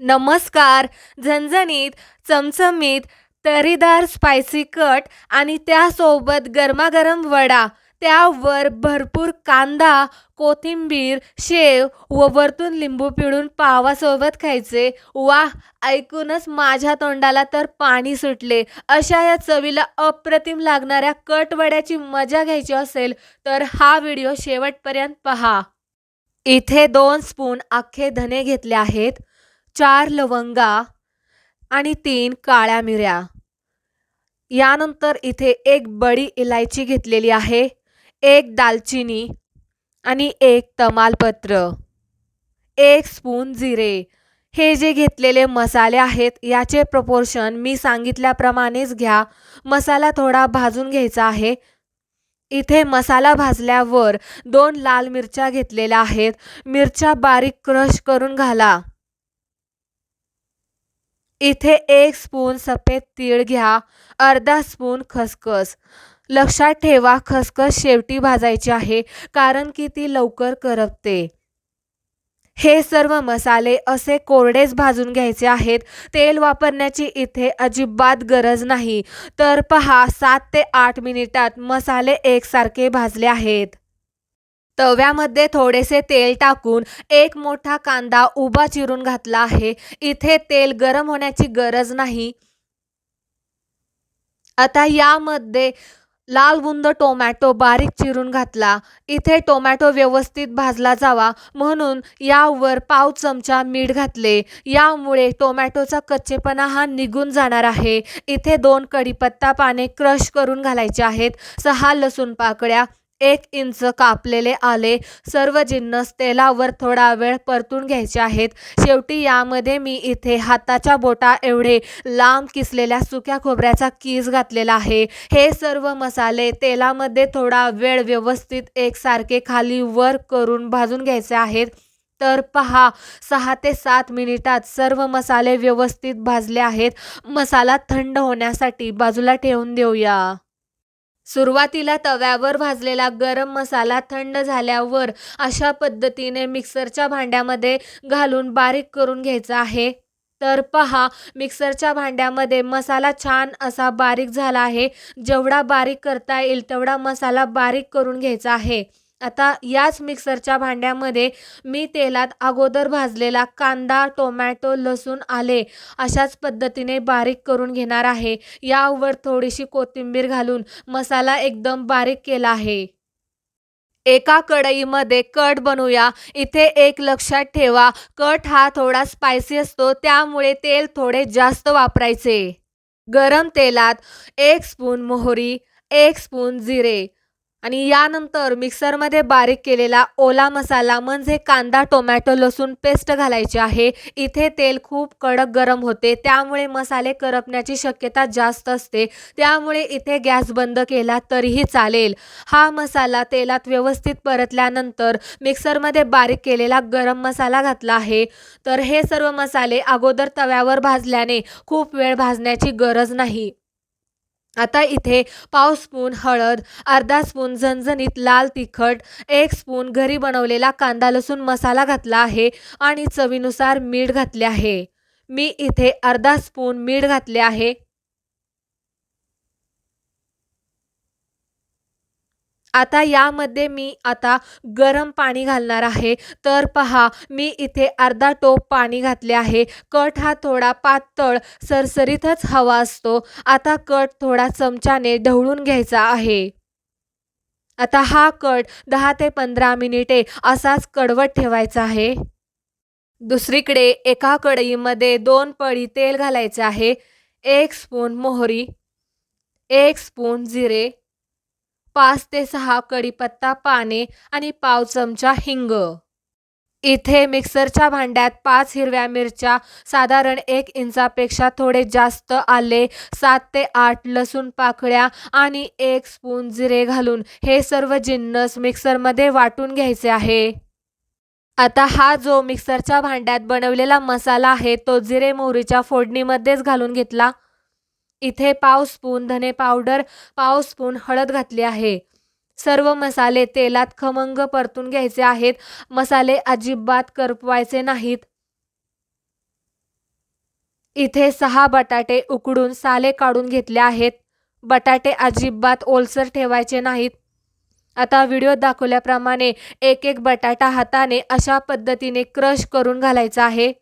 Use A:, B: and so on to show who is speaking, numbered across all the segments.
A: नमस्कार. झणझणीत चमचमीत तरीदार स्पायसी कट आणि त्यासोबत गरमागरम वडा. त्यावर भरपूर कांदा कोथिंबीर शेव व वरतून लिंबू पिळून पावासोबत खायचे. वा ऐकूनच माझ्या तोंडाला तर पाणी सुटले. अशा या चवीला अप्रतिम लागणाऱ्या कटवड्याची मजा घ्यायची असेल तर हा व्हिडिओ शेवटपर्यंत पहा. इथे दोन स्पून अख्खे धने घेतले आहेत. चार लवंगा आणि तीन काळ्या मिऱ्या. यानंतर इथे एक बडी इलायची घेतलेली आहे एक दालचिनी आणि एक तमालपत्र एक स्पून जिरे. हे जे घेतलेले मसाले आहेत याचे प्रपोर्शन मी सांगितल्याप्रमाणेच घ्या. मसाला थोडा भाजून घ्यायचा आहे. इथे मसाला भाजल्यावर दोन लाल मिरच्या घेतलेल्या आहेत. मिरच्या बारीक क्रश करून घाला. इथे एक स्पून सफेद तीळ घ्या अर्धा स्पून खसखस. लक्षात ठेवा खसखस शेवटी भाजायची आहे कारण की ती लवकर करपते. हे सर्व मसाले असे कोरडेच भाजून घ्यायचे आहेत तेल वापरण्याची इथे अजिबात गरज नाही. तर पहा सात ते आठ मिनिटात मसाले एकसारखे भाजले आहेत. तव्यामध्ये थोडेसे तेल टाकून एक मोठा कांदा उभा चिरून घातला आहे. इथे तेल गरम होण्याची गरज नाही. आता यामध्ये लाल बुंद टोमॅटो बारीक चिरून घातला. इथे टोमॅटो व्यवस्थित भाजला जावा म्हणून यावर पाव चमचा मीठ घातले. यामुळे टोमॅटोचा कच्चेपणा हा निघून जाणार आहे. इथे दोन कढीपत्ता पाने क्रश करून घालायचे आहेत. सहा लसूण पाकळ्या एक इंच कापलेले आले. सर्व जिन्नस तेलावर थोडा वेळ परतून घ्यायचे आहेत. शेवटी यामध्ये मी इथे हाताच्या बोटा एवढे लांब किसलेल्या सुक्या खोबऱ्याचा कीस घातलेला आहे. हे सर्व मसाले तेलामध्ये थोडा वेळ व्यवस्थित एकसारखे खाली वर करून भाजून घ्यायचे आहेत. तर पहा सहा ते सात मिनिटात सर्व मसाले व्यवस्थित भाजले आहेत. मसाला थंड होण्यासाठी बाजूला ठेवून देऊया. सुरुवातीला तव्यावर भाजलेला गरम मसाला थंड झाल्यावर अशा पद्धतीने मिक्सरच्या भांड्यामध्ये घालून बारीक करून घ्यायचा आहे. तर पहा मिक्सरच्या भांड्यामध्ये मसाला छान असा बारीक झाला आहे. जेवढा बारीक करता येईल तेवढा मसाला बारीक करून घ्यायचा आहे. आता याच मिक्सरच्या भांड्यामध्ये मी तेलात अगोदर भाजलेला कांदा टोमॅटो लसूण आले अशाच पद्धतीने बारीक करून घेणार आहे. यावर थोडीशी कोथिंबीर घालून मसाला एकदम बारीक केला आहे. एका कढईमध्ये कट बनवूया. इथे एक लक्षात ठेवा कट हा थोडा स्पायसी असतो त्यामुळे तेल थोडे जास्त वापरायचे. गरम तेलात एक स्पून मोहरी एक स्पून जिरे आणि यानंतर मिक्सरमध्ये बारीक केलेला ओला मसाला म्हणजे कांदा टोमॅटो लसूण पेस्ट घालायची आहे. इथे तेल खूप कडक गरम होते त्यामुळे मसाले करपण्याची शक्यता जास्त असते. त्यामुळे इथे गॅस बंद केला तरीही चालेल. हा मसाला तेलात व्यवस्थित परतल्यानंतर मिक्सरमध्ये बारीक केलेला गरम मसाला घातला आहे. तर हे सर्व मसाले अगोदर तव्यावर भाजल्याने खूप वेळ भाजण्याची गरज नाही. आता इथे पाव स्पून हळद अर्धा स्पून झणझणीत लाल तिखट एक स्पून घरी बनवलेला कांदा लसूण मसाला घातला आहे आणि चवीनुसार मीठ घातले आहे. मी इथे अर्धा स्पून मीठ घातले आहे. आता यामध्ये मी आता गरम पाणी घालणार आहे. तर पहा मी इथे अर्धा टोप पाणी घातले आहे. कट हा थोडा पातळ सरसरीतच हवा असतो. आता कट थोडा चमच्याने ढवळून घ्यायचा आहे. आता हा कट दहा ते पंधरा मिनिटे असाच कडवट ठेवायचा आहे. दुसरीकडे एका कढईमध्ये दोन पळी तेल घालायचे आहे. एक स्पून मोहरी एक स्पून जिरे पाच ते सहा कढीपत्ता पाने आणि पाव चमचा हिंग. इथे मिक्सरच्या भांड्यात पाच हिरव्या मिरच्या साधारण एक इंचापेक्षा थोडे जास्त आले सात ते आठ लसूण पाकळ्या आणि एक स्पून जिरे घालून हे सर्व जिन्नस मिक्सरमध्ये वाटून घ्यायचे आहे. आता हा जो मिक्सरच्या भांड्यात बनवलेला मसाला आहे तो जिरे मोहरीच्या फोडणीमध्येच घालून घेतला. इथे पाव स्पून धने पावडर पाव स्पून हळद घातली आहे. सर्व मसाले तेलात खमंग परतून घ्यायचे आहेत. मसाले अजिबात करपवायचे नाहीत. इथे सहा बटाटे उकडून साले काढून घेतले आहेत. बटाटे अजिबात ओलसर ठेवायचे नाहीत. आता व्हिडिओ दाखवल्याप्रमाणे एक एक बटाटा हाताने अशा पद्धतीने क्रश करून घालायचा आहे.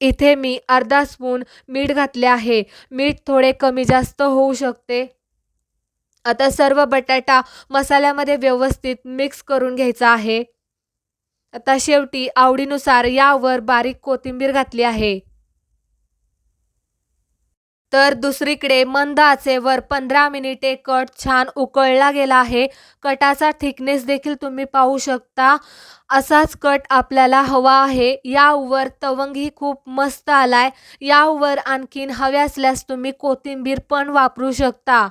A: इथे मी अर्धा स्पून मीठ घातले आहे. मीठ थोडे कमी जास्त होऊ शकते. आता सर्व बटाटा मसाल्यामध्ये व्यवस्थित मिक्स करून घ्यायचा आहे. आता शेवटी आवडीनुसार यावर बारीक कोथिंबीर घातली आहे. तर दुसरीकडे मंद आचेवर पंधरा मिनिटे कट छान उकळला गेला आहे. कटाचा थिकनेस देखील तुम्ही पाहू शकता. असाच कट आपल्याला हवा आहे. यावर तवंगही खूप मस्त आलाय. यावर आणखीन हवे असल्यास तुम्ही कोथिंबीर पण वापरू शकता.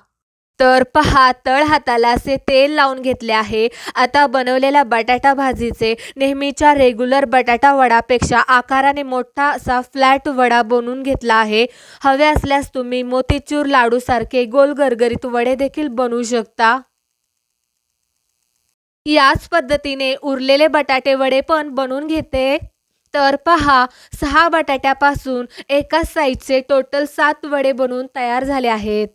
A: तर पहा तळ हाताला असे तेल लावून घेतले आहे. आता बनवलेल्या बटाटा भाजीचे नेहमीच्या रेग्युलर बटाटा वडापेक्षा आकाराने मोठा असा फ्लॅट वडा बनवून घेतला आहे. हवे असल्यास तुम्ही मोतीचूर लाडूसारखे गोल गरगरीत वडे देखील बनवू शकता. याच पद्धतीने उरलेले बटाटे वडे पण बनवून घेते. तर पहा सहा बटाट्यापासून एकाच साईजचे टोटल सात वडे बनवून तयार झाले आहेत.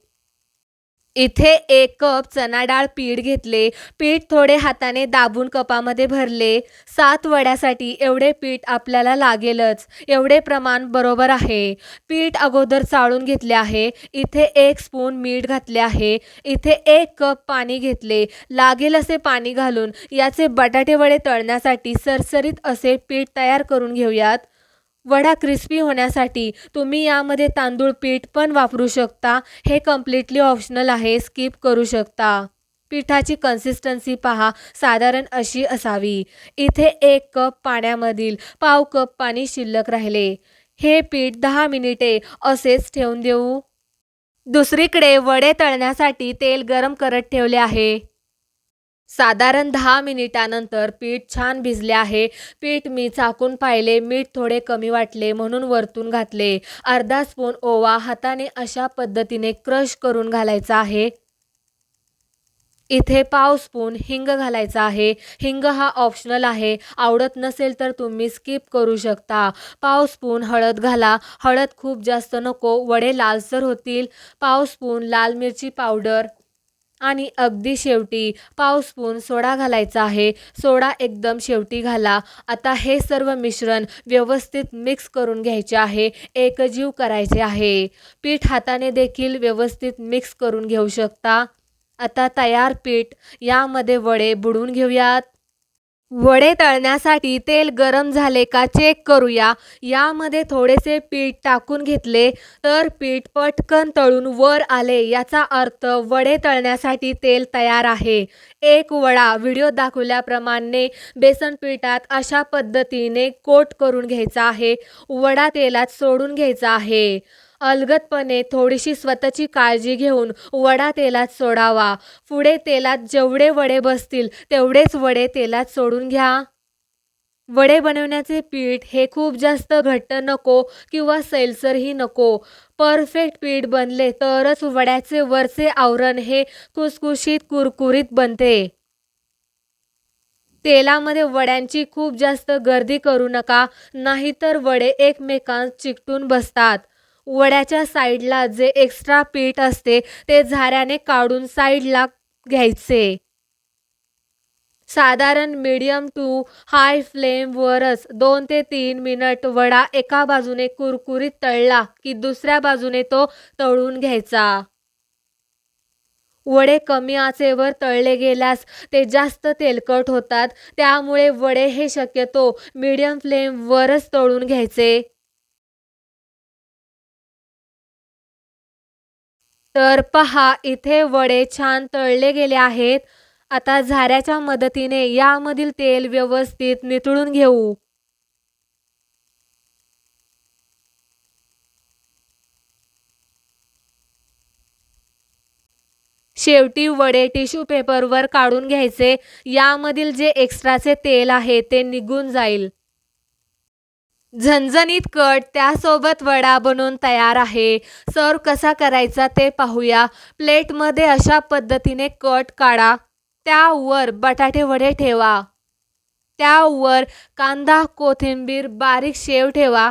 A: इथे एक कप चना डाळ पीठ घेतले. पीठ थोडे हाताने दाबून कपामध्ये भरले. सात वड्यासाठी एवढे पीठ आपल्याला लागेलच. एवढे प्रमाण बरोबर आहे. पीठ अगोदर चाळून घेतले आहे. इथे एक स्पून मीठ घातले आहे. इथे एक कप पाणी घेतले. लागेल असे पाणी घालून याचे बटाटे वडे तळण्यासाठी सरसरीत असे पीठ तयार करून घेऊयात. वडा क्रिस्पी होण्यासाठी तुम्ही यामध्ये तांदूळ पीठ पण वापरू शकता. हे कम्प्लिटली ऑप्शनल आहे. स्किप करू शकता. पिठाची कन्सिस्टन्सी पहा. साधारण अशी असावी. इथे एक कप पाण्यामधील पाव कप पाणी शिल्लक राहिले. हे पीठ दहा मिनिटे असेच ठेवून देऊ. दुसरीकडे वडे तळण्यासाठी तेल गरम करत ठेवले आहे. साधारण दहा मिनिटानंतर पीठ छान भिजले आहे. पीठ मी चाकून पाहिले. मीठ थोडे कमी वाटले म्हणून वरतून घातले. अर्धा स्पून ओवा हाताने अशा पद्धतीने क्रश करून घालायचा आहे. इथे पाव स्पून हिंग घालायचा आहे. हिंग हा ऑप्शनल आहे. आवडत नसेल तर तुम्ही स्किप करू शकता. पाव स्पून हळद घाला. हळद खूप जास्त नको. वडे लालसर होतील. पाव स्पून लाल मिरची पावडर आणि अगदी शेवटी पाव स्पून सोडा घालायचा आहे. सोडा एकदम शेवटी घाला. आता हे सर्व मिश्रण व्यवस्थित मिक्स करून घ्यायचे आहे. एकजीव करायचे आहे. पीठ हाताने देखील व्यवस्थित मिक्स करून घेऊ शकता. आता तयार पीठ यामध्ये वडे बुडवून घेऊयात. वडे तळण्यासाठी तेल गरम झाले का चेक करूया. यामध्ये थोडेसे पीठ टाकून घेतले तर पीठ पटकन तळून वर आले. याचा अर्थ वडे तळण्यासाठी तेल तयार आहे. एक वडा व्हिडिओ दाखवल्याप्रमाणे बेसन पिठात अशा पद्धतीने कोट करून घ्यायचा आहे. वडा तेलात सोडून घ्यायचा आहे. अलगदपणे थोडीशी स्वतःची काळजी घेऊन वडा तेलात सोडावा. पुढे तेलात जेवढे वडे बसतील तेवढेच वडे तेलात सोडून घ्या. वडे बनवण्याचे पीठ हे खूप जास्त घट्ट नको किंवा सैलसरही नको. परफेक्ट पीठ बनले तरच वड्याचे वरचे आवरण हे कुसकुशीत कुरकुरीत बनते. तेलामध्ये वड्यांची खूप जास्त गर्दी करू नका नाहीतर वडे एकमेकांत चिकटून बसतात. वड्याच्या साईडला जे एक्स्ट्रा पीठ असते ते झाऱ्याने काढून साईडला घ्यायचे. साधारण मीडियम टू हाय फ्लेमवरच दोन ते तीन मिनिट वडा एका बाजूने कुरकुरीत तळला की दुसऱ्या बाजूने तो तळून घ्यायचा. वडे कमी आचेवर तळले गेल्यास ते जास्त तेलकट होतात त्यामुळे वडे हे शक्यतो मीडियम फ्लेमवरच तळून घ्यायचे. तर पहा इथे वडे छान तळले गेले आहेत. आता झाऱ्याच्या मदतीने यामधील तेल व्यवस्थित नितळून घेऊ. शेवटी वडे टिश्यू पेपरवर काढून घ्यायचे. यामधील जे एक्स्ट्राचे तेल आहे ते निघून जाईल. झणझणीत कट त्यासोबत वडा बनवून तयार आहे. सर्व कसा करायचा ते पाहूया. प्लेटमध्ये अशा पद्धतीने कट काढा. त्यावर बटाटे वडे ठेवा. त्यावर कांदा कोथिंबीर बारीक शेव ठेवा.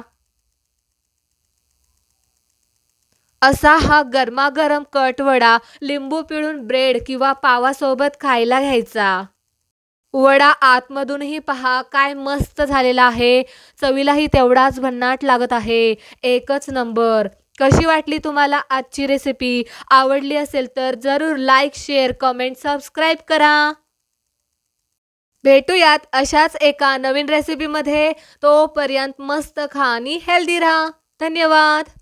A: असा हा गरमागरम कटवडा लिंबू पिळून ब्रेड किंवा पावासोबत खायला घ्यायचा. वडा आतमधूनही पहा काय मस्त झालेला आहे. चवीलाही तेवढाच भन्नाट लागत आहे. एकच नंबर. कशी वाटली तुम्हाला आजची रेसिपी आवडली असेल तर जरूर लाईक शेअर कमेंट सबस्क्राईब करा. भेटूयात अशाच एका नवीन रेसिपीमध्ये तोपर्यंत मस्त खा आणि हेल्दी राहा. धन्यवाद.